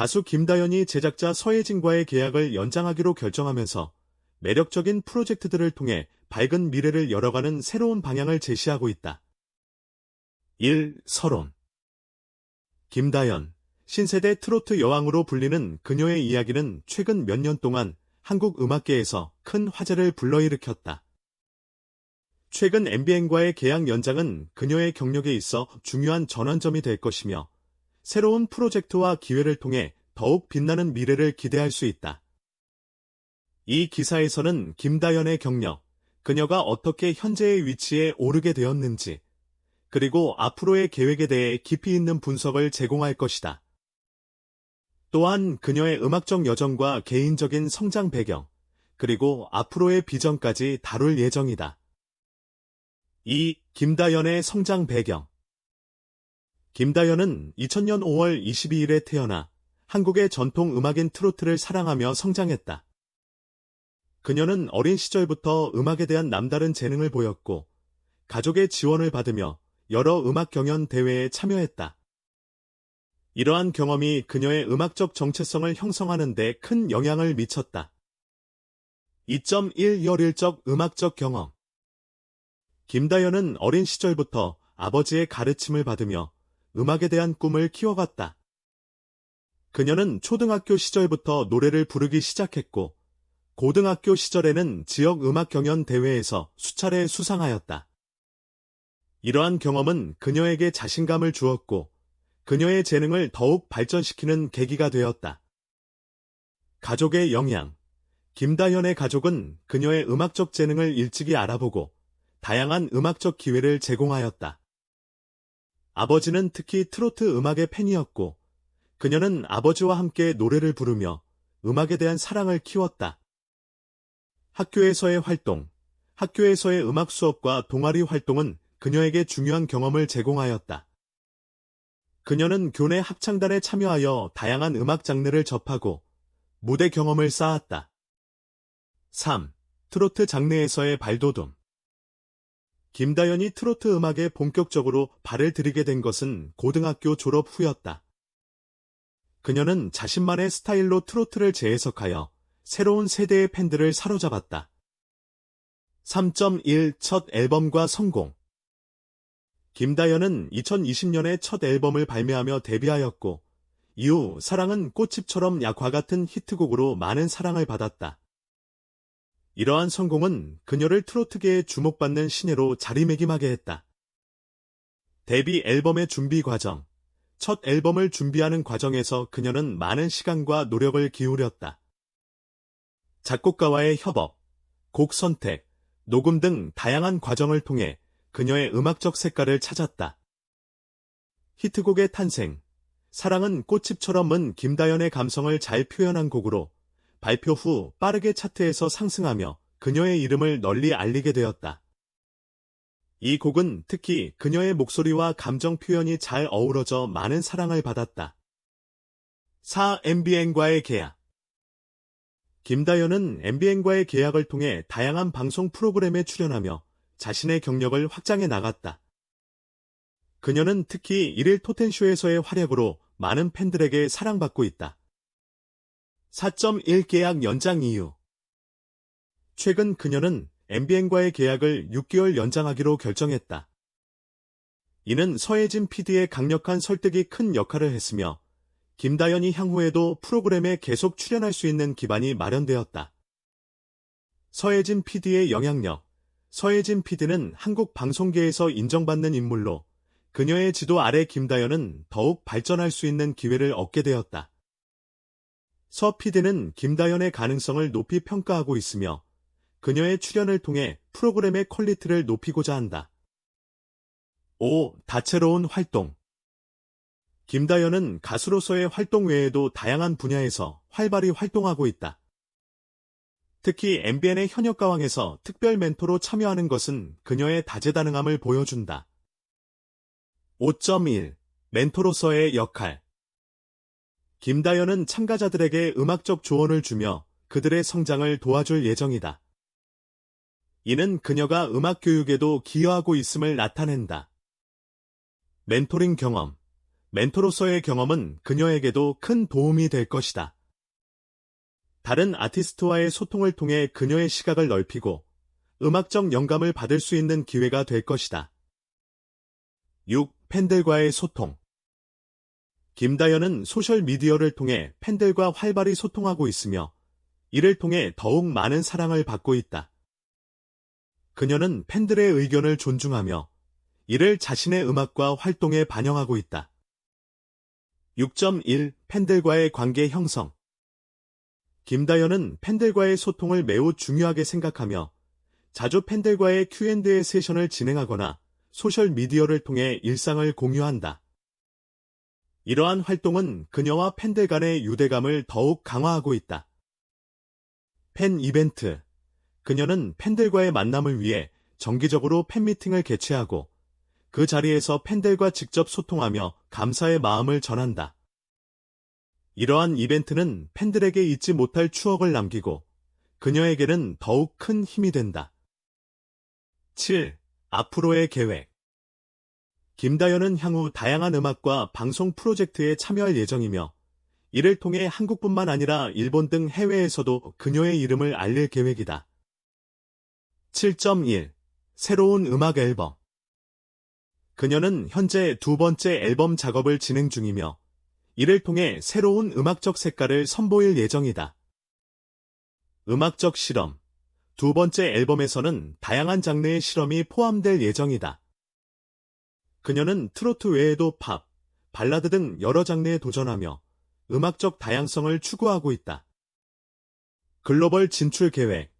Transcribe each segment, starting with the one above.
가수 김다연이 제작자 서예진과의 계약을 연장하기로 결정하면서 매력적인 프로젝트들을 통해 밝은 미래를 열어가는 새로운 방향을 제시하고 있다. 1. 서론 김다연, 신세대 트로트 여왕으로 불리는 그녀의 이야기는 최근 몇 년 동안 한국 음악계에서 큰 화제를 불러일으켰다. 최근 MBN과의 계약 연장은 그녀의 경력에 있어 중요한 전환점이 될 것이며 새로운 프로젝트와 기회를 통해 더욱 빛나는 미래를 기대할 수 있다. 이 기사에서는 김다연의 경력, 그녀가 어떻게 현재의 위치에 오르게 되었는지, 그리고 앞으로의 계획에 대해 깊이 있는 분석을 제공할 것이다. 또한 그녀의 음악적 여정과 개인적인 성장 배경, 그리고 앞으로의 비전까지 다룰 예정이다. 2. 김다연의 성장 배경 김다연은 2000년 5월 22일에 태어나 한국의 전통 음악인 트로트를 사랑하며 성장했다. 그녀는 어린 시절부터 음악에 대한 남다른 재능을 보였고 가족의 지원을 받으며 여러 음악 경연 대회에 참여했다. 이러한 경험이 그녀의 음악적 정체성을 형성하는 데 큰 영향을 미쳤다. 2.1 열일적 음악적 경험 김다연은 어린 시절부터 아버지의 가르침을 받으며 음악에 대한 꿈을 키워갔다. 그녀는 초등학교 시절부터 노래를 부르기 시작했고, 고등학교 시절에는 지역 음악 경연 대회에서 수차례 수상하였다. 이러한 경험은 그녀에게 자신감을 주었고, 그녀의 재능을 더욱 발전시키는 계기가 되었다. 가족의 영향 김다현의 가족은 그녀의 음악적 재능을 일찍이 알아보고 다양한 음악적 기회를 제공하였다. 아버지는 특히 트로트 음악의 팬이었고 그녀는 아버지와 함께 노래를 부르며 음악에 대한 사랑을 키웠다. 학교에서의 활동, 학교에서의 음악 수업과 동아리 활동은 그녀에게 중요한 경험을 제공하였다. 그녀는 교내 합창단에 참여하여 다양한 음악 장르를 접하고 무대 경험을 쌓았다. 3. 트로트 장르에서의 발돋움 김다연이 트로트 음악에 본격적으로 발을 들이게 된 것은 고등학교 졸업 후였다. 그녀는 자신만의 스타일로 트로트를 재해석하여 새로운 세대의 팬들을 사로잡았다. 3.1 첫 앨범과 성공 김다연은 2020년에 첫 앨범을 발매하며 데뷔하였고 이후 사랑은 꽃집처럼 약과 같은 히트곡으로 많은 사랑을 받았다. 이러한 성공은 그녀를 트로트계에 주목받는 신예로 자리매김하게 했다. 데뷔 앨범의 준비 과정, 첫 앨범을 준비하는 과정에서 그녀는 많은 시간과 노력을 기울였다. 작곡가와의 협업, 곡 선택, 녹음 등 다양한 과정을 통해 그녀의 음악적 색깔을 찾았다. 히트곡의 탄생, 사랑은 꽃집처럼은 김다연의 감성을 잘 표현한 곡으로 발표 후 빠르게 차트에서 상승하며 그녀의 이름을 널리 알리게 되었다. 이 곡은 특히 그녀의 목소리와 감정 표현이 잘 어우러져 많은 사랑을 받았다. 4. MBN과의 계약 김다연은 MBN과의 계약을 통해 다양한 방송 프로그램에 출연하며 자신의 경력을 확장해 나갔다. 그녀는 특히 일일 토텐쇼에서의 활약으로 많은 팬들에게 사랑받고 있다. 4.1 계약 연장 이유 최근 그녀는 MBN과의 계약을 6개월 연장하기로 결정했다. 이는 서혜진 PD의 강력한 설득이 큰 역할을 했으며 김다연이 향후에도 프로그램에 계속 출연할 수 있는 기반이 마련되었다. 서혜진 PD의 영향력 서혜진 PD는 한국 방송계에서 인정받는 인물로 그녀의 지도 아래 김다연은 더욱 발전할 수 있는 기회를 얻게 되었다. 서 PD는 김다연의 가능성을 높이 평가하고 있으며 그녀의 출연을 통해 프로그램의 퀄리티를 높이고자 한다. 5. 다채로운 활동 김다연은 가수로서의 활동 외에도 다양한 분야에서 활발히 활동하고 있다. 특히 MBN의 현역 가왕에서 특별 멘토로 참여하는 것은 그녀의 다재다능함을 보여준다. 5.1 멘토로서의 역할 김다연은 참가자들에게 음악적 조언을 주며 그들의 성장을 도와줄 예정이다. 이는 그녀가 음악 교육에도 기여하고 있음을 나타낸다. 멘토링 경험 멘토로서의 경험은 그녀에게도 큰 도움이 될 것이다. 다른 아티스트와의 소통을 통해 그녀의 시각을 넓히고 음악적 영감을 받을 수 있는 기회가 될 것이다. 6. 팬들과의 소통 김다연은 소셜미디어를 통해 팬들과 활발히 소통하고 있으며 이를 통해 더욱 많은 사랑을 받고 있다. 그녀는 팬들의 의견을 존중하며 이를 자신의 음악과 활동에 반영하고 있다. 6.1 팬들과의 관계 형성 김다연은 팬들과의 소통을 매우 중요하게 생각하며 자주 팬들과의 Q&A 세션을 진행하거나 소셜미디어를 통해 일상을 공유한다. 이러한 활동은 그녀와 팬들 간의 유대감을 더욱 강화하고 있다. 팬 이벤트 그녀는 팬들과의 만남을 위해 정기적으로 팬미팅을 개최하고 그 자리에서 팬들과 직접 소통하며 감사의 마음을 전한다. 이러한 이벤트는 팬들에게 잊지 못할 추억을 남기고 그녀에게는 더욱 큰 힘이 된다. 7. 앞으로의 계획 김다연은 향후 다양한 음악과 방송 프로젝트에 참여할 예정이며 이를 통해 한국뿐만 아니라 일본 등 해외에서도 그녀의 이름을 알릴 계획이다. 7.1 새로운 음악 앨범 그녀는 현재 두 번째 앨범 작업을 진행 중이며 이를 통해 새로운 음악적 색깔을 선보일 예정이다. 음악적 실험 두 번째 앨범에서는 다양한 장르의 실험이 포함될 예정이다. 그녀는 트로트 외에도 팝, 발라드 등 여러 장르에 도전하며 음악적 다양성을 추구하고 있다. 글로벌 진출 계획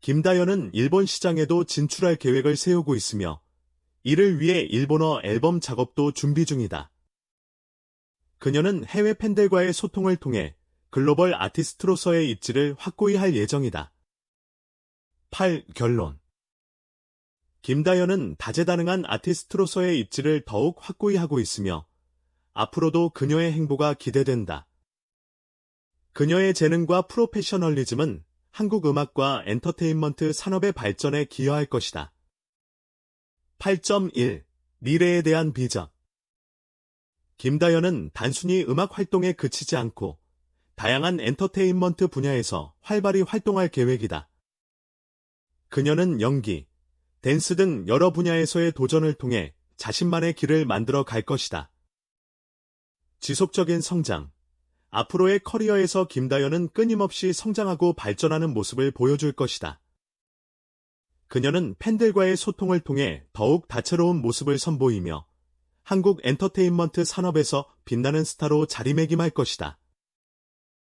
김다연은 일본 시장에도 진출할 계획을 세우고 있으며 이를 위해 일본어 앨범 작업도 준비 중이다. 그녀는 해외 팬들과의 소통을 통해 글로벌 아티스트로서의 입지를 확고히 할 예정이다. 8. 결론 김다연은 다재다능한 아티스트로서의 입지를 더욱 확고히 하고 있으며 앞으로도 그녀의 행보가 기대된다. 그녀의 재능과 프로페셔널리즘은 한국 음악과 엔터테인먼트 산업의 발전에 기여할 것이다. 8.1 미래에 대한 비전 김다연은 단순히 음악 활동에 그치지 않고 다양한 엔터테인먼트 분야에서 활발히 활동할 계획이다. 그녀는 연기, 댄스 등 여러 분야에서의 도전을 통해 자신만의 길을 만들어 갈 것이다. 지속적인 성장. 앞으로의 커리어에서 김다연은 끊임없이 성장하고 발전하는 모습을 보여줄 것이다. 그녀는 팬들과의 소통을 통해 더욱 다채로운 모습을 선보이며 한국 엔터테인먼트 산업에서 빛나는 스타로 자리매김할 것이다.